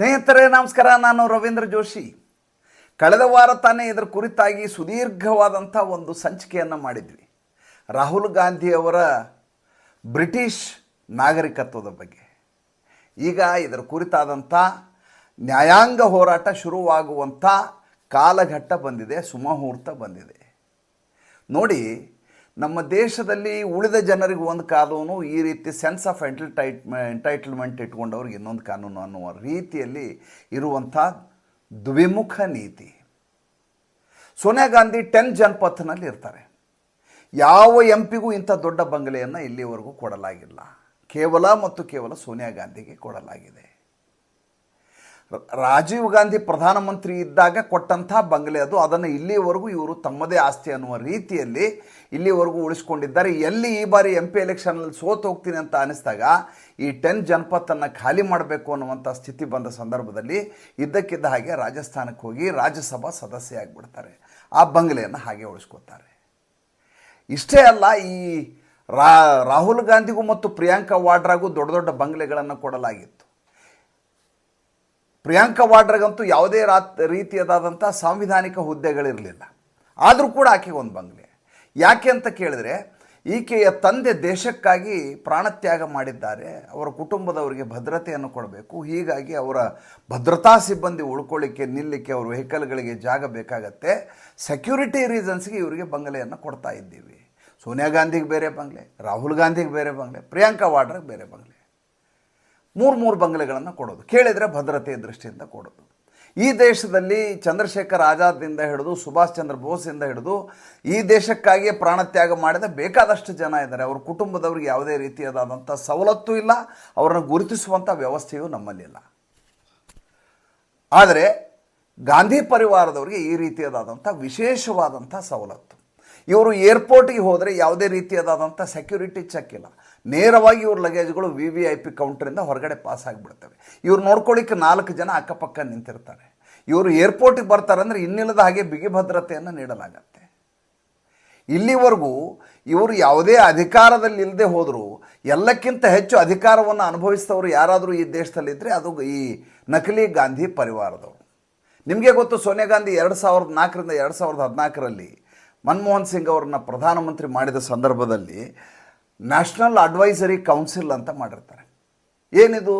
ಸ್ನೇಹಿತರೇ, ನಮಸ್ಕಾರ. ನಾನು ರವೀಂದ್ರ ಜೋಶಿ. ಕಳೆದ ವಾರ ತಾನೇ ಇದರ ಕುರಿತಾಗಿ ಸುದೀರ್ಘವಾದಂಥ ಒಂದು ಸಂಚಿಕೆಯನ್ನು ಮಾಡಿದ್ವಿ. ರಾಹುಲ್ ಗಾಂಧಿಯವರ ಬ್ರಿಟಿಷ್ ನಾಗರಿಕತ್ವದ ಬಗ್ಗೆ. ಈಗ ಇದರ ಕುರಿತಾದಂಥ ನ್ಯಾಯಾಂಗ ಹೋರಾಟ ಶುರುವಾಗುವಂಥ ಕಾಲಘಟ್ಟ ಬಂದಿದೆ, ಸುಮಹೂರ್ತ ಬಂದಿದೆ. ನೋಡಿ ನಮ್ಮ ದೇಶದಲ್ಲಿ ಉಳಿದ ಜನರಿಗೆ ಒಂದು ಕಾನೂನು ಈ ರೀತಿ ಸೆನ್ಸ್ ಆಫ್ ಎಂಟೈಟ್ ಎಂಟೈಟಲ್ಮೆಂಟ್ ಇಟ್ಕೊಂಡವ್ರಿಗೆ ಇನ್ನೊಂದು ಕಾನೂನು ಅನ್ನುವ ರೀತಿಯಲ್ಲಿ ಇರುವಂಥ ದ್ವಿಮುಖ ನೀತಿ. ಸೋನಿಯಾ ಗಾಂಧಿ ಟೆನ್ ಜನಪಥ್ನಲ್ಲಿ ಇರ್ತಾರೆ. ಯಾವ ಎಂ ಪಿಗೂ ಇಂಥ ದೊಡ್ಡ ಬಂಗಲೆಯನ್ನು ಇಲ್ಲಿವರೆಗೂ ಕೊಡಲಾಗಿಲ್ಲ. ಕೇವಲ ಮತ್ತು ಕೇವಲ ಸೋನಿಯಾ ಗಾಂಧಿಗೆ ಕೊಡಲಾಗಿದೆ. ರಾಜೀವ್ ಗಾಂಧಿ ಪ್ರಧಾನಮಂತ್ರಿ ಇದ್ದಾಗ ಕೊಟ್ಟಂಥ ಬಂಗಲೆ ಅದು. ಅದನ್ನು ಇಲ್ಲಿವರೆಗೂ ಇವರು ತಮ್ಮದೇ ಆಸ್ತಿ ಅನ್ನುವ ರೀತಿಯಲ್ಲಿ ಇಲ್ಲಿವರೆಗೂ ಉಳಿಸ್ಕೊಂಡಿದ್ದಾರೆ. ಎಲ್ಲಿ ಈ ಬಾರಿ ಎಂ ಪಿ ಎಲೆಕ್ಷನಲ್ಲಿ ಸೋತು ಹೋಗ್ತೀನಿ ಅಂತ ಅನಿಸಿದಾಗ ಈ ಟೆನ್ ಜನಪತನ್ನು ಖಾಲಿ ಮಾಡಬೇಕು ಅನ್ನುವಂಥ ಸ್ಥಿತಿ ಬಂದ ಸಂದರ್ಭದಲ್ಲಿ ಇದ್ದಕ್ಕಿದ್ದ ಹಾಗೆ ರಾಜಸ್ಥಾನಕ್ಕೆ ಹೋಗಿ ರಾಜ್ಯಸಭಾ ಸದಸ್ಯ ಆಗಿಬಿಡ್ತಾರೆ. ಆ ಬಂಗಲೆಯನ್ನು ಹಾಗೆ ಉಳಿಸ್ಕೋತಾರೆ. ಇಷ್ಟೇ ಅಲ್ಲ, ಈ ರಾಹುಲ್ ಗಾಂಧಿಗೂ ಮತ್ತು ಪ್ರಿಯಾಂಕಾ ವಾಡ್ರಾಗೂ ದೊಡ್ಡ ದೊಡ್ಡ ಬಂಗಲೆಗಳನ್ನು ಕೊಡಲಾಗಿತ್ತು. ಪ್ರಿಯಾಂಕಾ ವಾಡ್ರಾಗಂತೂ ಯಾವುದೇ ರಾತ್ ರೀತಿಯದಾದಂಥ ಸಾಂವಿಧಾನಿಕ ಹುದ್ದೆಗಳಿರಲಿಲ್ಲ. ಆದರೂ ಕೂಡ ಆಕೆಗೆ ಒಂದು ಬಂಗಲೆ. ಯಾಕೆ ಅಂತ ಕೇಳಿದ್ರೆ, ಈಕೆಯ ತಂದೆ ದೇಶಕ್ಕಾಗಿ ಪ್ರಾಣತ್ಯಾಗ ಮಾಡಿದ್ದಾರೆ. ಅವರ ಕುಟುಂಬದವರಿಗೆ ಭದ್ರತೆಯನ್ನು ಕೊಡಬೇಕು. ಹೀಗಾಗಿ ಅವರ ಭದ್ರತಾ ಸಿಬ್ಬಂದಿ ಉಳ್ಕೊಳ್ಳಿಕ್ಕೆ ನಿಲ್ಲಕ್ಕೆ ಅವ್ರ ವೆಹಿಕಲ್ಗಳಿಗೆ ಜಾಗ ಬೇಕಾಗತ್ತೆ. ಸೆಕ್ಯೂರಿಟಿ ರೀಸನ್ಸ್ಗೆ ಇವರಿಗೆ ಬಂಗಲೆಯನ್ನು ಕೊಡ್ತಾ ಇದ್ದೀವಿ. ಸೋನಿಯಾ ಗಾಂಧಿಗೆ ಬೇರೆ ಬಂಗಲೆ, ರಾಹುಲ್ ಗಾಂಧಿಗೆ ಬೇರೆ ಬಂಗಲೆ, ಪ್ರಿಯಾಂಕಾ ವಾಡ್ರಾಗೆ ಬೇರೆ ಬಂಗಲೆ. ಮೂರು ಮೂರು ಬಂಗಲೆಗಳನ್ನು ಕೊಡೋದು. ಕೇಳಿದರೆ ಭದ್ರತೆಯ ದೃಷ್ಟಿಯಿಂದ ಕೊಡೋದು. ಈ ದೇಶದಲ್ಲಿ ಚಂದ್ರಶೇಖರ್ ಆಜಾದ್ದಿಂದ ಹಿಡಿದು ಸುಭಾಷ್ ಚಂದ್ರ ಬೋಸಿಂದ ಹಿಡಿದು ಈ ದೇಶಕ್ಕಾಗಿಯೇ ಪ್ರಾಣತ್ಯಾಗ ಮಾಡಿದ ಬೇಕಾದಷ್ಟು ಜನ ಇದ್ದಾರೆ. ಅವ್ರ ಕುಟುಂಬದವ್ರಿಗೆ ಯಾವುದೇ ರೀತಿಯಾದಂಥ ಸವಲತ್ತು ಇಲ್ಲ. ಅವರನ್ನು ಗುರುತಿಸುವಂಥ ವ್ಯವಸ್ಥೆಯೂ ನಮ್ಮಲ್ಲಿಲ್ಲ. ಆದರೆ ಗಾಂಧಿ ಪರಿವಾರದವರಿಗೆ ಈ ರೀತಿಯಾದಂಥ ವಿಶೇಷವಾದಂಥ ಸವಲತ್ತು. ಇವರು ಏರ್ಪೋರ್ಟಿಗೆ ಹೋದರೆ ಯಾವುದೇ ರೀತಿಯಾದಂಥ ಸೆಕ್ಯೂರಿಟಿ ಚೆಕ್ ಇಲ್ಲ. ನೇರವಾಗಿ ಇವ್ರ ಲಗೇಜ್ಗಳು ವಿ ವಿ ಐ ಪಿ ಕೌಂಟ್ರಿಂದ ಹೊರಗಡೆ ಪಾಸ್ ಆಗಿಬಿಡ್ತವೆ. ಇವ್ರು ನೋಡ್ಕೊಳ್ಳಿಕ್ಕೆ ನಾಲ್ಕು ಜನ ಅಕ್ಕಪಕ್ಕ ನಿಂತಿರ್ತಾರೆ. ಇವರು ಏರ್ಪೋರ್ಟಿಗೆ ಬರ್ತಾರೆ ಅಂದರೆ ಇನ್ನಿಲ್ಲದ ಹಾಗೆ ಬಿಗಿ ಭದ್ರತೆಯನ್ನು ನೀಡಲಾಗತ್ತೆ. ಇಲ್ಲಿವರೆಗೂ ಇವರು ಯಾವುದೇ ಅಧಿಕಾರದಲ್ಲಿ ಇಲ್ಲದೆ ಹೋದರೂ, ಎಲ್ಲಕ್ಕಿಂತ ಹೆಚ್ಚು ಅಧಿಕಾರವನ್ನು ಅನುಭವಿಸಿದವರು ಯಾರಾದರೂ ಈ ದೇಶದಲ್ಲಿದ್ದರೆ ಅದು ಈ ನಕಲಿ ಗಾಂಧಿ ಪರಿವಾರದವರು. ನಿಮಗೆ ಗೊತ್ತು ಸೋನಿಯಾ ಗಾಂಧಿ ಎರಡು ಸಾವಿರದ ನಾಲ್ಕರಿಂದ ಎರಡು ಸಾವಿರದ ಹದಿನಾಲ್ಕರಲ್ಲಿ ಮನಮೋಹನ್ ಸಿಂಗ್ ಅವರನ್ನು ಪ್ರಧಾನಮಂತ್ರಿ ಮಾಡಿದ ಸಂದರ್ಭದಲ್ಲಿ ನ್ಯಾಷನಲ್ ಅಡ್ವೈಸರಿ ಕೌನ್ಸಿಲ್ ಅಂತ ಮಾಡಿರ್ತಾರೆ. ಏನಿದು?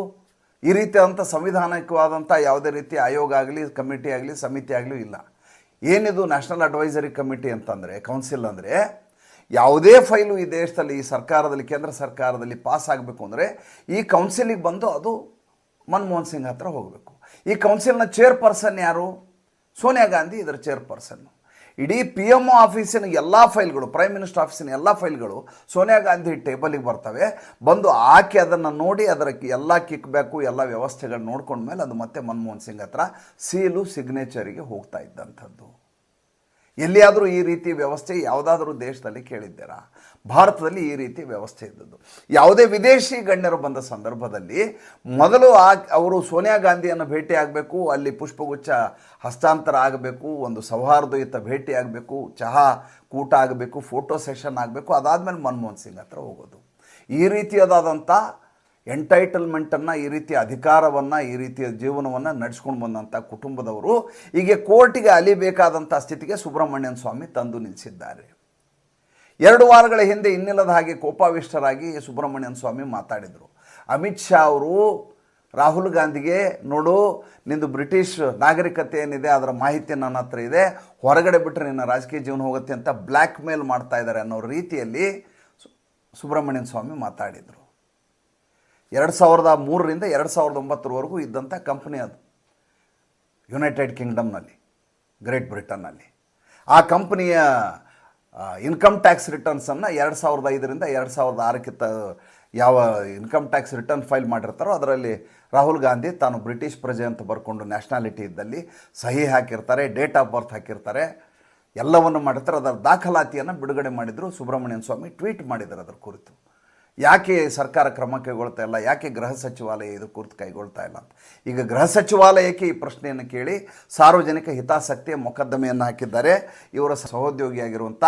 ಈ ರೀತಿಯಾದಂಥ ಸಂವಿಧಾನಿಕವಾದಂಥ ಯಾವುದೇ ರೀತಿ ಆಯೋಗ ಆಗಲಿ, ಕಮಿಟಿ ಆಗಲಿ, ಸಮಿತಿ ಆಗಲಿ ಇಲ್ಲ. ಏನಿದು ನ್ಯಾಷನಲ್ ಅಡ್ವೈಸರಿ ಕಮಿಟಿ ಅಂತಂದರೆ, ಕೌನ್ಸಿಲ್ ಅಂದರೆ, ಯಾವುದೇ ಫೈಲು ಈ ದೇಶದಲ್ಲಿ, ಈ ಸರ್ಕಾರದಲ್ಲಿ, ಕೇಂದ್ರ ಸರ್ಕಾರದಲ್ಲಿ ಪಾಸ್ ಆಗಬೇಕು ಅಂದರೆ, ಈ ಕೌನ್ಸಿಲಿಗೆ ಬಂದು ಅದು ಮನಮೋಹನ್ ಸಿಂಗ್ ಹತ್ರ ಹೋಗಬೇಕು. ಈ ಕೌನ್ಸಿಲ್ನ ಚೇರ್ಪರ್ಸನ್ ಯಾರು? ಸೋನಿಯಾ ಗಾಂಧಿ ಇದರ ಚೇರ್ಪರ್ಸನ್ನು. ಇಡೀ ಪಿ ಎಂ ಒ ಆಫೀಸಿನ ಎಲ್ಲ ಫೈಲ್ಗಳು ಪ್ರೈಮ್ ಮಿನಿಸ್ಟರ್ ಆಫೀಸಿನ ಎಲ್ಲ ಫೈಲ್ಗಳು ಸೋನಿಯಾ ಗಾಂಧಿ ಟೇಬಲಿಗೆ ಬರ್ತವೆ. ಬಂದು ಆಕೆ ಅದನ್ನು ನೋಡಿ ಅದರ ಎಲ್ಲ ಕಿಕ್ ಬ್ಯಾಕು ಎಲ್ಲ ವ್ಯವಸ್ಥೆಗಳು ನೋಡ್ಕೊಂಡ್ಮೇಲೆ ಅದು ಮತ್ತೆ ಮನಮೋಹನ್ ಸಿಂಗ್ ಹತ್ರ ಸೀಲು ಸಿಗ್ನೇಚರಿಗೆ ಹೋಗ್ತಾ ಇದ್ದಂಥದ್ದು. ಎಲ್ಲಿಯಾದರೂ ಈ ರೀತಿ ವ್ಯವಸ್ಥೆ ಯಾವುದಾದ್ರೂ ದೇಶದಲ್ಲಿ ಕೇಳಿದ್ದೀರಾ? ಭಾರತದಲ್ಲಿ ಈ ರೀತಿ ವ್ಯವಸ್ಥೆ ಇದ್ದದ್ದು. ಯಾವುದೇ ವಿದೇಶಿ ಗಣ್ಯರು ಬಂದ ಸಂದರ್ಭದಲ್ಲಿ ಮೊದಲು ಆ ಅವರು ಸೋನಿಯಾ ಗಾಂಧಿಯನ್ನು ಭೇಟಿ ಆಗಬೇಕು ಅಲ್ಲಿ ಪುಷ್ಪಗುಚ್ಛ ಹಸ್ತಾಂತರ ಆಗಬೇಕು, ಒಂದು ಸೌಹಾರ್ದಯುತ ಭೇಟಿ ಆಗಬೇಕು, ಚಹಾ ಕೂಟ ಆಗಬೇಕು, ಫೋಟೋ ಸೆಷನ್ ಆಗಬೇಕು, ಅದಾದಮೇಲೆ ಮನಮೋಹನ್ ಸಿಂಗ್ ಹತ್ರ ಹೋಗೋದು. ಈ ರೀತಿಯಾದಂಥ ಎಂಟೈಟಲ್ಮೆಂಟನ್ನು ಈ ರೀತಿಯ ಅಧಿಕಾರವನ್ನು, ಈ ರೀತಿಯ ಜೀವನವನ್ನು ನಡೆಸ್ಕೊಂಡು ಬಂದಂಥ ಕುಟುಂಬದವರು ಹೀಗೆ ಕೋರ್ಟಿಗೆ ಅಲಿಬೇಕಾದಂಥ ಸ್ಥಿತಿಗೆ ಸುಬ್ರಹ್ಮಣ್ಯನ್ ಸ್ವಾಮಿ ತಂದು ನಿಲ್ಲಿಸಿದ್ದಾರೆ ಎರಡು ವಾರಗಳ ಹಿಂದೆ ಇನ್ನಿಲ್ಲದ ಹಾಗೆ ಕೋಪಾವಿಷ್ಟರಾಗಿ ಸುಬ್ರಹ್ಮಣ್ಯನ್ ಸ್ವಾಮಿ ಮಾತಾಡಿದರು. ಅಮಿತ್ ಶಾ ಅವರು, ರಾಹುಲ್ ಗಾಂಧಿಗೆ, ನೋಡು, ನಿಂದು ಬ್ರಿಟಿಷ್ ನಾಗರಿಕತೆ ಏನಿದೆ, ಅದರ ಮಾಹಿತಿ ನನ್ನ ಹತ್ರ ಇದೆ, ಹೊರಗಡೆ ಬಿಟ್ಟರೆ ನಿನ್ನ ರಾಜಕೀಯ ಜೀವನ ಹೋಗುತ್ತೆ ಅಂತ ಬ್ಲ್ಯಾಕ್ ಮೇಲ್ ಮಾಡ್ತಾ ಇದ್ದಾರೆ ಅನ್ನೋ ರೀತಿಯಲ್ಲಿ ಸುಬ್ರಹ್ಮಣ್ಯನ್ ಸ್ವಾಮಿ ಮಾತಾಡಿದರು. ಎರಡು ಸಾವಿರದ ಮೂರರಿಂದ ಎರಡು ಸಾವಿರದ ಒಂಬತ್ತರವರೆಗೂ ಇದ್ದಂಥ ಕಂಪ್ನಿ ಅದು. ಯುನೈಟೆಡ್ ಕಿಂಗ್ಡಮ್ನಲ್ಲಿ ಗ್ರೇಟ್ ಬ್ರಿಟನ್ನಲ್ಲಿ ಆ ಕಂಪ್ನಿಯ ಇನ್ಕಮ್ ಟ್ಯಾಕ್ಸ್ ರಿಟರ್ನ್ಸನ್ನು ಎರಡು ಸಾವಿರದ ಐದರಿಂದ ಎರಡು ಸಾವಿರದ ಆರಕ್ಕೆ ತ ಯಾವ ಇನ್ಕಮ್ ಟ್ಯಾಕ್ಸ್ ರಿಟರ್ನ್ ಫೈಲ್ ಮಾಡಿರ್ತಾರೋ ಅದರಲ್ಲಿ ರಾಹುಲ್ ಗಾಂಧಿ ತಾನು ಬ್ರಿಟಿಷ್ ಪ್ರಜೆ ಅಂತ ಬರ್ಕೊಂಡು ನ್ಯಾಷನಾಲಿಟಿ ಇದ್ದಲ್ಲಿ ಸಹಿ ಹಾಕಿರ್ತಾರೆ ಡೇಟ್ ಆಫ್ ಬರ್ತ್ ಹಾಕಿರ್ತಾರೆ, ಎಲ್ಲವನ್ನು ಮಾಡಿರ್ತಾರೆ. ಅದರ ದಾಖಲಾತಿಯನ್ನು ಬಿಡುಗಡೆ ಮಾಡಿದರು ಸುಬ್ರಹ್ಮಣ್ಯನ್ ಸ್ವಾಮಿ. ಟ್ವೀಟ್ ಮಾಡಿದ್ದಾರೆ ಅದರ ಕುರಿತು. ಯಾಕೆ ಸರ್ಕಾರ ಕ್ರಮ ಕೈಗೊಳ್ತಾ ಇಲ್ಲ? ಯಾಕೆ ಗೃಹ ಸಚಿವಾಲಯ ಇದು ಕುರಿತು ಕೈಗೊಳ್ತಾ ಇಲ್ಲ ಅಂತ? ಈಗ ಗೃಹ ಸಚಿವಾಲಯಕ್ಕೆ ಈ ಪ್ರಶ್ನೆಯನ್ನು ಕೇಳಿ ಸಾರ್ವಜನಿಕ ಹಿತಾಸಕ್ತಿಯ ಮೊಕದ್ದಮೆಯನ್ನು ಹಾಕಿದ್ದಾರೆ. ಇವರ ಸಹೋದ್ಯೋಗಿಯಾಗಿರುವಂಥ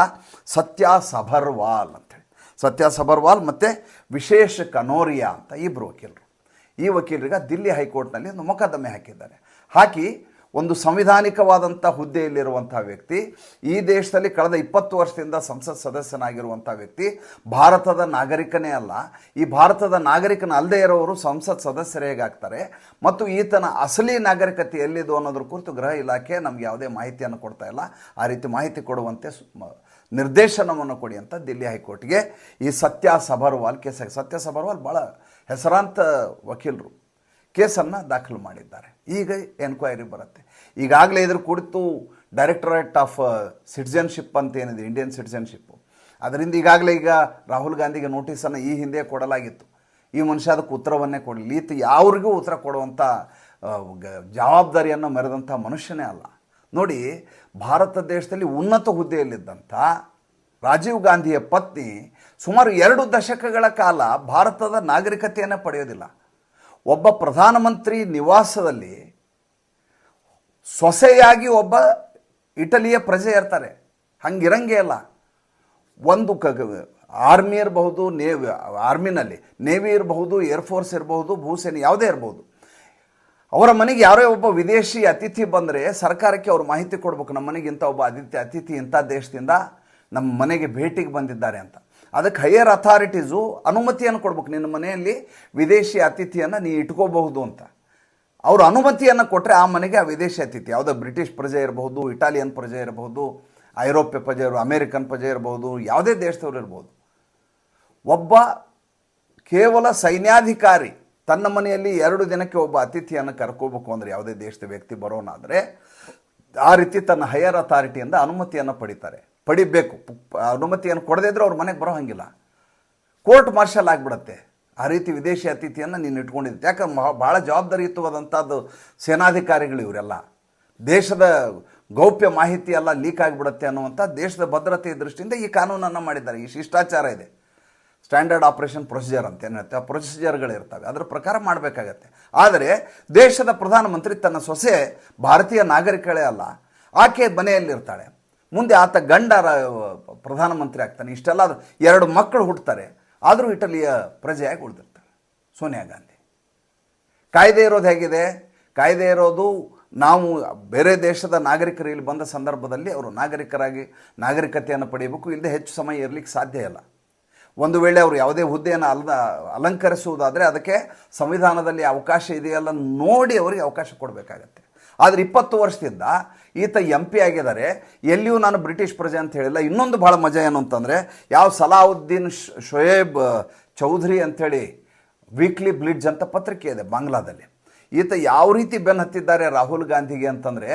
ಸತ್ಯ ಸಭರ್ವಾಲ್ ಅಂತೇಳಿ ಸತ್ಯ ಸಭರ್ವಾಲ್ ಮತ್ತು ವಿಶೇಷ ಕನೋರಿಯಾ ಅಂತ ಇಬ್ಬರು ವಕೀಲರು. ಈ ವಕೀಲರಿಗೆ ದಿಲ್ಲಿ ಹೈಕೋರ್ಟ್ನಲ್ಲಿ ಒಂದು ಮೊಕದ್ದಮೆ ಹಾಕಿದ್ದಾರೆ. ಹಾಕಿ ಒಂದು ಸಂವಿಧಾನಿಕವಾದಂಥ ಹುದ್ದೆಯಲ್ಲಿರುವಂಥ ವ್ಯಕ್ತಿ, ಈ ದೇಶದಲ್ಲಿ ಕಳೆದ ಇಪ್ಪತ್ತು ವರ್ಷದಿಂದ ಸಂಸತ್ ಸದಸ್ಯನಾಗಿರುವಂಥ ವ್ಯಕ್ತಿ, ಭಾರತದ ನಾಗರಿಕನೇ ಅಲ್ಲ. ಈ ಭಾರತದ ನಾಗರಿಕನ ಅಲ್ಲದೆ ಇರೋರು ಸಂಸತ್ ಸದಸ್ಯರ ಹೇಗಾಗ್ತಾರೆ? ಮತ್ತು ಈತನ ಅಸಲಿ ನಾಗರಿಕತೆ ಎಲ್ಲಿದು ಅನ್ನೋದ್ರ ಕುರಿತು ಗೃಹ ಇಲಾಖೆ ನಮ್ಗೆ ಯಾವುದೇ ಮಾಹಿತಿಯನ್ನು ಕೊಡ್ತಾ ಇಲ್ಲ. ಆ ರೀತಿ ಮಾಹಿತಿ ಕೊಡುವಂತೆ ನಿರ್ದೇಶನವನ್ನು ಕೊಡಿ ಅಂತ ದಿಲ್ಲಿ ಹೈಕೋರ್ಟ್ಗೆ ಈ ಸತ್ಯ ಸಬರ್ವಾಲ್ ಕೇಸ್ ಸತ್ಯ ಸಬರ್ವಾಲ್ ಭಾಳ ಹೆಸರಾಂತ ವಕೀಲರು ಕೇಸನ್ನು ದಾಖಲು ಮಾಡಿದ್ದಾರೆ. ಈಗ ಎನ್ಕ್ವೈರಿ ಬರುತ್ತೆ. ಈಗಾಗಲೇ ಇದ್ರ ಕುರಿತು ಡೈರೆಕ್ಟರೇಟ್ ಆಫ್ ಸಿಟಿಜನ್ಶಿಪ್ ಅಂತ ಏನಿದೆ ಇಂಡಿಯನ್ ಸಿಟಿಜನ್ಶಿಪ್ಪು ಅದರಿಂದ ಈಗಾಗಲೇ ಈಗ ರಾಹುಲ್ ಗಾಂಧಿಗೆ ನೋಟಿಸನ್ನು ಈ ಹಿಂದೆ ಕೊಡಲಾಗಿತ್ತು. ಈ ಮನುಷ್ಯ ಅದಕ್ಕೆ ಉತ್ತರವನ್ನೇ ಕೊಡಲಿ ಈತ ಯಾವ್ರಿಗೂ ಉತ್ತರ ಕೊಡುವಂಥ ಜವಾಬ್ದಾರಿಯನ್ನು ಮೆರೆದಂಥ ಮನುಷ್ಯನೇ ಅಲ್ಲ. ನೋಡಿ, ಭಾರತ ದೇಶದಲ್ಲಿ ಉನ್ನತ ಹುದ್ದೆಯಲ್ಲಿದ್ದಂಥ ರಾಜೀವ್ ಗಾಂಧಿಯ ಪತ್ನಿ ಸುಮಾರು ಎರಡು ದಶಕಗಳ ಕಾಲ ಭಾರತದ ನಾಗರಿಕತೆಯನ್ನು ಪಡೆಯೋದಿಲ್ಲ. ಒಬ್ಬ ಪ್ರಧಾನಮಂತ್ರಿ ನಿವಾಸದಲ್ಲಿ ಸೊಸೆಯಾಗಿ ಒಬ್ಬ ಇಟಲಿಯ ಪ್ರಜೆ ಇರ್ತಾರೆ. ಹಂಗಿರಂಗೆ ಅಲ್ಲ. ಒಂದು ಕ ಆರ್ಮಿ ಇರಬಹುದು, ನೇವಿ, ಆರ್ಮಿನಲ್ಲಿ ನೇವಿ ಇರಬಹುದು ಏರ್ಫೋರ್ಸ್ ಇರಬಹುದು, ಭೂಸೇನೆ ಯಾವುದೇ ಇರಬಹುದು ಅವರ ಮನೆಗೆ ಯಾರೋ ಒಬ್ಬ ವಿದೇಶಿ ಅತಿಥಿ ಬಂದರೆ ಸರ್ಕಾರಕ್ಕೆ ಅವ್ರು ಮಾಹಿತಿ ಕೊಡ್ಬೇಕು. ನಮ್ಮ ಮನೆಗೆ ಇಂಥ ಒಬ್ಬ ಅತಿಥಿ ಅತಿಥಿ ಇಂಥ ದೇಶದಿಂದ ನಮ್ಮ ಮನೆಗೆ ಭೇಟಿಗೆ ಬಂದಿದ್ದಾರೆ ಅಂತ. ಅದಕ್ಕೆ ಹೈಯರ್ ಅಥಾರಿಟೀಸು ಅನುಮತಿಯನ್ನು ಕೊಡ್ಬೇಕು. ನಿನ್ನ ಮನೆಯಲ್ಲಿ ವಿದೇಶಿ ಅತಿಥಿಯನ್ನು ನೀ ಇಟ್ಕೋಬಹುದು ಅಂತ. ಅವರು ಅನುಮತಿಯನ್ನು ಕೊಟ್ಟರೆ ಆ ಮನೆಗೆ ಆ ವಿದೇಶಿ ಅತಿಥಿ. ಯಾವುದೋ ಬ್ರಿಟಿಷ್ ಪ್ರಜೆ ಇರಬಹುದು, ಇಟಾಲಿಯನ್ ಪ್ರಜೆ ಇರಬಹುದು, ಐರೋಪ್ಯ ಪ್ರಜೆ ಇರೋ ಅಮೇರಿಕನ್ ಪ್ರಜೆ ಇರಬಹುದು ಯಾವುದೇ ದೇಶದವ್ರು ಇರ್ಬೋದು. ಒಬ್ಬ ಕೇವಲ ಸೈನ್ಯಾಧಿಕಾರಿ ತನ್ನ ಮನೆಯಲ್ಲಿ ಎರಡು ದಿನಕ್ಕೆ ಒಬ್ಬ ಅತಿಥಿಯನ್ನು ಕರ್ಕೋಬೇಕು ಅಂದರೆ ಯಾವುದೇ ದೇಶದ ವ್ಯಕ್ತಿ ಬರೋನಾದರೆ ಆ ರೀತಿ ತನ್ನ ಹೈಯರ್ ಅಥಾರಿಟಿಯಿಂದ ಅನುಮತಿಯನ್ನು ಪಡಿತಾರೆ. ಪಡಿಬೇಕು. ಅನುಮತಿಯನ್ನು ಕೊಡದೇ ಇದ್ದರೆ ಅವ್ರ ಮನೆಗೆ ಬರೋ ಹಂಗಿಲ್ಲ. ಕೋರ್ಟ್ ಮಾರ್ಷಲ್ ಆಗಿಬಿಡತ್ತೆ. ಆ ರೀತಿ ವಿದೇಶಿ ಅತಿಥಿಯನ್ನು ನೀನು ಇಟ್ಕೊಂಡಿದ್ದೆ. ಯಾಕಂದ್ರೆ ಮಹಾ- ಭಾಳ ಜವಾಬ್ದಾರಿಯುತವಾದಂಥದ್ದು ಸೇನಾಧಿಕಾರಿಗಳು ಇವರೆಲ್ಲ. ದೇಶದ ಗೌಪ್ಯ ಮಾಹಿತಿ ಎಲ್ಲ ಲೀಕ್ ಆಗಿಬಿಡುತ್ತೆ ಅನ್ನುವಂಥ ದೇಶದ ಭದ್ರತೆಯ ದೃಷ್ಟಿಯಿಂದ ಈ ಕಾನೂನನ್ನು ಮಾಡಿದ್ದಾರೆ. ಈ ಶಿಷ್ಟಾಚಾರ ಇದೆ. ಸ್ಟ್ಯಾಂಡರ್ಡ್ ಆಪರೇಷನ್ ಪ್ರೊಸೀಜರ್ ಅಂತ ಏನು ಹೇಳ್ತೇವೆ? ಆ ಪ್ರೊಸೀಜರ್ಗಳಿರ್ತವೆ ಅದರ ಪ್ರಕಾರ ಮಾಡಬೇಕಾಗತ್ತೆ. ಆದರೆ ದೇಶದ ಪ್ರಧಾನಮಂತ್ರಿ ತನ್ನ ಸೊಸೆ ಭಾರತೀಯ ನಾಗರಿಕಳೇ ಅಲ್ಲ, ಆಕೆ ಮನೆಯಲ್ಲಿರ್ತಾಳೆ. ಮುಂದೆ ಆತ ಗಂಡ ಪ್ರಧಾನಮಂತ್ರಿ ಆಗ್ತಾನೆ. ಇಷ್ಟೆಲ್ಲ ಎರಡು ಮಕ್ಕಳು ಹುಟ್ಟುತ್ತಾರೆ ಆದರೂ ಇಟಲಿಯ ಪ್ರಜೆಯಾಗಿ ಉಳಿದಿರ್ತಾರೆ. ಸೋನಿಯಾ ಗಾಂಧಿ. ಕಾಯ್ದೆ ಇರೋದು ಹೇಗಿದೆ? ಕಾಯ್ದೆ ಇರೋದು ನಾವು ಬೇರೆ ದೇಶದ ನಾಗರಿಕರು ಇಲ್ಲಿ ಬಂದ ಸಂದರ್ಭದಲ್ಲಿ ಅವರು ನಾಗರಿಕರಾಗಿ ನಾಗರಿಕತೆಯನ್ನು ಪಡೆಯಬೇಕು. ಇಲ್ಲದೆ ಹೆಚ್ಚು ಸಮಯ ಇರಲಿಕ್ಕೆ ಸಾಧ್ಯ ಇಲ್ಲ. ಒಂದು ವೇಳೆ ಅವರು ಯಾವುದೇ ಹುದ್ದೆಯನ್ನು ಅಲ್ಲ ಅಲಂಕರಿಸುವುದಾದರೆ ಅದಕ್ಕೆ ಸಂವಿಧಾನದಲ್ಲಿ ಅವಕಾಶ ಇದೆಯಲ್ಲ ನೋಡಿ ಅವರಿಗೆ ಅವಕಾಶ ಕೊಡಬೇಕಾಗತ್ತೆ. ಆದರೆ ಇಪ್ಪತ್ತು ವರ್ಷದಿಂದ ಈತ ಎಂ ಪಿ ಆಗಿದ್ದಾರೆ. ಎಲ್ಲಿಯೂ ನಾನು ಬ್ರಿಟಿಷ್ ಪ್ರಜೆ ಅಂತ ಹೇಳಿಲ್ಲ. ಇನ್ನೊಂದು ಭಾಳ ಮಜಾ ಏನು ಅಂತಂದರೆ, ಯಾವ ಸಲಾವುದ್ದೀನ್ ಶೊಯೇಬ್ ಚೌಧರಿ ಅಂಥೇಳಿ ವೀಕ್ಲಿ ಬ್ಲಿಡ್ಜ್ ಅಂತ ಪತ್ರಿಕೆ ಇದೆ ಬಾಂಗ್ಲಾದಲ್ಲಿ. ಈತ ಯಾವ ರೀತಿ ಬೆನ್ನು ಹತ್ತಿದ್ದಾರೆ ರಾಹುಲ್ ಗಾಂಧಿಗೆ ಅಂತಂದರೆ,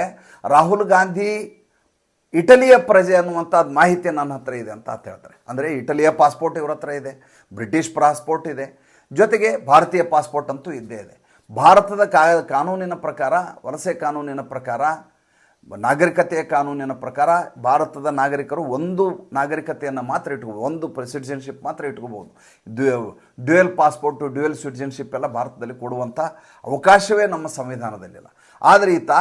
ರಾಹುಲ್ ಗಾಂಧಿ ಇಟಲಿಯ ಪ್ರಜೆ ಅನ್ನುವಂಥದ್ದು ಮಾಹಿತಿ ನನ್ನ ಹತ್ರ ಇದೆ ಅಂತ ಅಂತ ಹೇಳ್ತಾರೆ. ಅಂದರೆ ಇಟಲಿಯ ಪಾಸ್ಪೋರ್ಟ್ ಇವ್ರ ಹತ್ರ ಇದೆ, ಬ್ರಿಟಿಷ್ ಪಾಸ್ಪೋರ್ಟ್ ಇದೆ. ಜೊತೆಗೆ ಭಾರತೀಯ ಪಾಸ್ಪೋರ್ಟ್ ಅಂತೂ ಇದ್ದೇ ಇದೆ. ಭಾರತದ ಕಾನೂನಿನ ಪ್ರಕಾರ, ವಲಸೆ ಕಾನೂನಿನ ಪ್ರಕಾರ ನಾಗರಿಕತೆಯ ಕಾನೂನಿನ ಪ್ರಕಾರ ಭಾರತದ ನಾಗರಿಕರು ಒಂದು ನಾಗರಿಕತೆಯನ್ನು ಮಾತ್ರ ಇಟ್ಕೋಬೋದು, ಒಂದು ಸಿಟಿಜನ್ಶಿಪ್ ಮಾತ್ರ ಇಟ್ಕೋಬೋದು. ಡ್ಯುಯಲ್ ಪಾಸ್ಪೋರ್ಟು, ಡ್ಯುಯಲ್ ಸಿಟಿಜನ್ಶಿಪ್ ಎಲ್ಲ ಭಾರತದಲ್ಲಿ ಕೊಡುವಂಥ ಅವಕಾಶವೇ ನಮ್ಮ ಸಂವಿಧಾನದಲ್ಲಿಲ್ಲ. ಆದರೆ ಈತ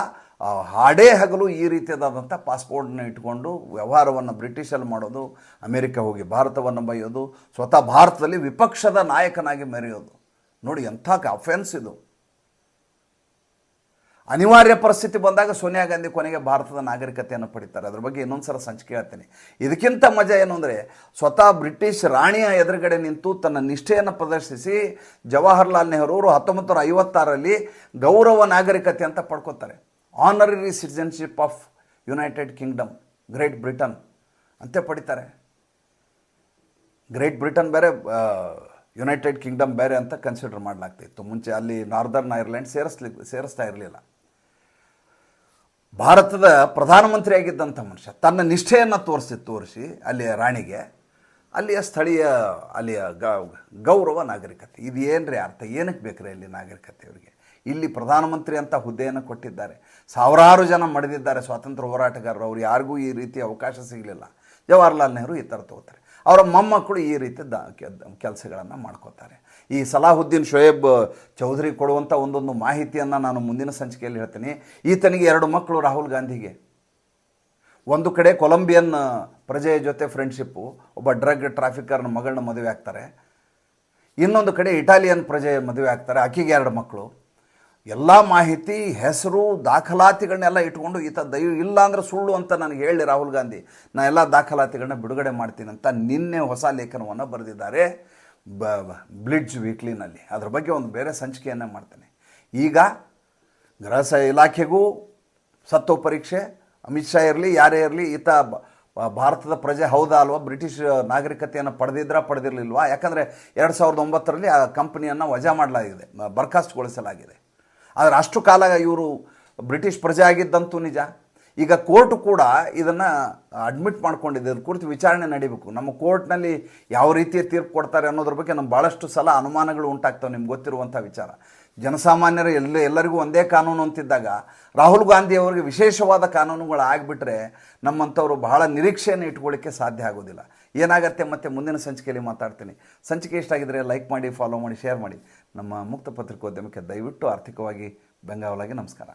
ಹಾಡೇ ಹಗಲು ಈ ರೀತಿಯಾದಂಥ ಪಾಸ್ಪೋರ್ಟ್ನ ಇಟ್ಕೊಂಡು ವ್ಯವಹಾರವನ್ನು ಬ್ರಿಟಿಷಲ್ಲಿ ಮಾಡೋದು, ಅಮೆರಿಕ ಹೋಗಿ ಭಾರತವನ್ನು ಬೈಯೋದು ಸ್ವತಃ ಭಾರತದಲ್ಲಿ ವಿಪಕ್ಷದ ನಾಯಕನಾಗಿ ಮೆರೆಯೋದು. ನೋಡಿ ಎಂಥ ಅಫೆನ್ಸ್ ಇದು. ಅನಿವಾರ್ಯ ಪರಿಸ್ಥಿತಿ ಬಂದಾಗ ಸೋನಿಯಾ ಗಾಂಧಿ ಕೊನೆಗೆ ಭಾರತದ ನಾಗರಿಕತೆಯನ್ನು ಪಡಿತಾರೆ. ಅದ್ರ ಬಗ್ಗೆ ಇನ್ನೊಂದು ಸಲ ಸಂಚಿಕೆ ಹೇಳ್ತೀನಿ. ಇದಕ್ಕಿಂತ ಮಜಾ ಏನು ಅಂದರೆ ಸ್ವತಃ ಬ್ರಿಟಿಷ್ ರಾಣಿಯ ಎದುರುಗಡೆ ನಿಂತು ತನ್ನ ನಿಷ್ಠೆಯನ್ನು ಪ್ರದರ್ಶಿಸಿ ಜವಾಹರ್ಲಾಲ್ ನೆಹರು ಹತ್ತೊಂಬತ್ತು ನೂರ ಐವತ್ತಾರಲ್ಲಿ ಗೌರವ ನಾಗರಿಕತೆ ಅಂತ ಪಡ್ಕೋತಾರೆ. Honorary citizenship of United Kingdom Great Britain ಅಂತ ಪಡಿತಾರೆ. ಗ್ರೇಟ್ ಬ್ರಿಟನ್ ಬೇರೆ ಯುನೈಟೆಡ್ ಕಿಂಗ್ಡಮ್ ಬೇರೆ ಅಂತ ಕನ್ಸಿಡರ್ ಮಾಡಲಾಗ್ತಿತ್ತು. ಮುಂಚೆ ಅಲ್ಲಿ ನಾರ್ದರ್ನ್ ಐರ್ಲೆಂಡ್ ಸೇರಿಸ್ಲಿ, ಸೇರಿಸ್ತಾ ಇರಲಿಲ್ಲ. ಭಾರತದ ಪ್ರಧಾನಮಂತ್ರಿ ಆಗಿದ್ದಂಥ ಮನುಷ್ಯ ತನ್ನ ನಿಷ್ಠೆಯನ್ನು ತೋರಿಸಿ ತೋರಿಸಿ ಅಲ್ಲಿಯ ರಾಣಿಗೆ, ಅಲ್ಲಿಯ ಸ್ಥಳೀಯ, ಅಲ್ಲಿಯ ಗೌರವ, ನಾಗರಿಕತೆ. ಇದು ಏನ್ರಿ ಅರ್ಥ? ಏನಕ್ಕೆ ಬೇಕ್ರಿ ಅಲ್ಲಿ ನಾಗರಿಕತೆ ಅವರಿಗೆ? ಇಲ್ಲಿ ಪ್ರಧಾನಮಂತ್ರಿ ಅಂತ ಹುದ್ದೆಯನ್ನು ಕೊಟ್ಟಿದ್ದಾರೆ. ಸಾವಿರಾರು ಜನ ಮಡಿದಿದ್ದಾರೆ. ಸ್ವಾತಂತ್ರ್ಯ ಹೋರಾಟಗಾರರು. ಅವ್ರು ಯಾರಿಗೂ ಈ ರೀತಿ ಅವಕಾಶ ಸಿಗಲಿಲ್ಲ. ಜವಾಹರ್ಲಾಲ್ ನೆಹರು ಈ ಥರ ತಗೋತಾರೆ. ಅವರ ಮೊಮ್ಮಕ್ಕಳು ಈ ರೀತಿ ದ, ಕೆಲಸಗಳನ್ನು ಮಾಡ್ಕೋತಾರೆ. ಈ ಸಲಾಹುದ್ದೀನ್ ಶೋಯೇಬ್ ಚೌಧರಿ ಕೊಡುವಂಥ ಒಂದೊಂದು ಮಾಹಿತಿಯನ್ನು ನಾನು ಮುಂದಿನ ಸಂಚಿಕೆಯಲ್ಲಿ ಹೇಳ್ತೀನಿ. ಈತನಿಗೆ ಎರಡು ಮಕ್ಕಳು, ರಾಹುಲ್ ಗಾಂಧಿಗೆ. ಒಂದು ಕಡೆ ಕೊಲಂಬಿಯನ್ ಪ್ರಜೆಯ ಜೊತೆ ಫ್ರೆಂಡ್ಶಿಪ್ಪು ಒಬ್ಬ ಡ್ರಗ್ ಟ್ರಾಫಿಕರ್ನ ಮಗಳನ್ನ ಮದುವೆ ಆಗ್ತಾರೆ. ಇನ್ನೊಂದು ಕಡೆ ಇಟಾಲಿಯನ್ ಪ್ರಜೆಯ ಮದುವೆ ಆಗ್ತಾರೆ, ಆಕೆಗೆ ಎರಡು ಮಕ್ಕಳು. ಎಲ್ಲ ಮಾಹಿತಿ, ಹೆಸರು, ದಾಖಲಾತಿಗಳನ್ನೆಲ್ಲ ಇಟ್ಕೊಂಡು ಈತ ದಯ ಇಲ್ಲ ಅಂದ್ರೆ ಸುಳ್ಳು ಅಂತ ನನಗೆ ಹೇಳಿ ರಾಹುಲ್ ಗಾಂಧಿ. ನಾನು ಎಲ್ಲ ದಾಖಲಾತಿಗಳನ್ನ ಬಿಡುಗಡೆ ಮಾಡ್ತೀನಿ ಅಂತ ನಿನ್ನೆ ಹೊಸ ಲೇಖನವನ್ನು ಬರೆದಿದ್ದಾರೆ. ಬ ಬ್ಲಿಡ್ಜ್ ವೀಕ್ಲಿನಲ್ಲಿ. ಅದ್ರ ಬಗ್ಗೆ ಒಂದು ಬೇರೆ ಸಂಚಿಕೆಯನ್ನು ಮಾಡ್ತೇನೆ. ಈಗ ಗೃಹ ಇಲಾಖೆಗೂ ಸತ್ತೋ ಪರೀಕ್ಷೆ, ಅಮಿತ್ ಶಾ ಇರಲಿ, ಯಾರೇ ಇರಲಿ, ಈತ ಭಾರತದ ಪ್ರಜೆ ಹೌದಾ ಅಲ್ವಾ? ಬ್ರಿಟಿಷ್ ನಾಗರಿಕತೆಯನ್ನು ಪಡೆದಿದ್ರಾ, ಪಡೆದಿರಲಿಲ್ವಾ? ಯಾಕಂದರೆ ಎರಡು ಸಾವಿರದ ಒಂಬತ್ತರಲ್ಲಿ ಆ ಕಂಪ್ನಿಯನ್ನು ವಜಾ ಮಾಡಲಾಗಿದೆ ಬರ್ಖಾಸ್ತುಗೊಳಿಸಲಾಗಿದೆ ಆದರೆ ಅಷ್ಟು ಕಾಲ ಇವರು ಬ್ರಿಟಿಷ್ ಪ್ರಜೆ ಆಗಿದ್ದಂತೂ ನಿಜ. ಈಗ ಕೋರ್ಟ್ ಕೂಡ ಇದನ್ನು ಅಡ್ಮಿಟ್ ಮಾಡ್ಕೊಂಡಿದೆ. ಇದ್ರ ಕುರಿತು ವಿಚಾರಣೆ ನಡೀಬೇಕು. ನಮ್ಮ ಕೋರ್ಟ್ನಲ್ಲಿ ಯಾವ ರೀತಿಯ ತೀರ್ಪು ಕೊಡ್ತಾರೆ ಅನ್ನೋದ್ರ ಬಗ್ಗೆ ನಮ್ಗೆ ಭಾಳಷ್ಟು ಸಲ ಅನುಮಾನಗಳು ಉಂಟಾಗ್ತವೆ ನಿಮ್ಗೆ ಗೊತ್ತಿರುವಂಥ ವಿಚಾರ. ಜನಸಾಮಾನ್ಯರು ಎಲ್ಲ, ಎಲ್ಲರಿಗೂ ಒಂದೇ ಕಾನೂನು ಅಂತಿದ್ದಾಗ, ರಾಹುಲ್ ಗಾಂಧಿ ಅವರಿಗೆ ವಿಶೇಷವಾದ ಕಾನೂನುಗಳು ಆಗಿಬಿಟ್ರೆ ನಮ್ಮಂಥವ್ರು ಬಹಳ ನಿರೀಕ್ಷೆಯನ್ನು ಇಟ್ಕೊಳ್ಳಿಕ್ಕೆ ಸಾಧ್ಯ ಆಗೋದಿಲ್ಲ. ಏನಾಗತ್ತೆ ಮತ್ತೆ ಮುಂದಿನ ಸಂಚಿಕೆಯಲ್ಲಿ ಮಾತಾಡ್ತೀನಿ. ಸಂಚಿಕೆ ಇಷ್ಟ ಆಗಿದ್ರೆ ಲೈಕ್ ಮಾಡಿ, ಫಾಲೋ ಮಾಡಿ, ಶೇರ್ ಮಾಡಿ. ನಮ್ಮ ಮುಕ್ತ ಪತ್ರಿಕೋದ್ಯಮಕ್ಕೆ ದಯವಿಟ್ಟು ಆರ್ಥಿಕವಾಗಿ ಬೆಂಗಾವಲಾಗಿ ನಮಸ್ಕಾರ.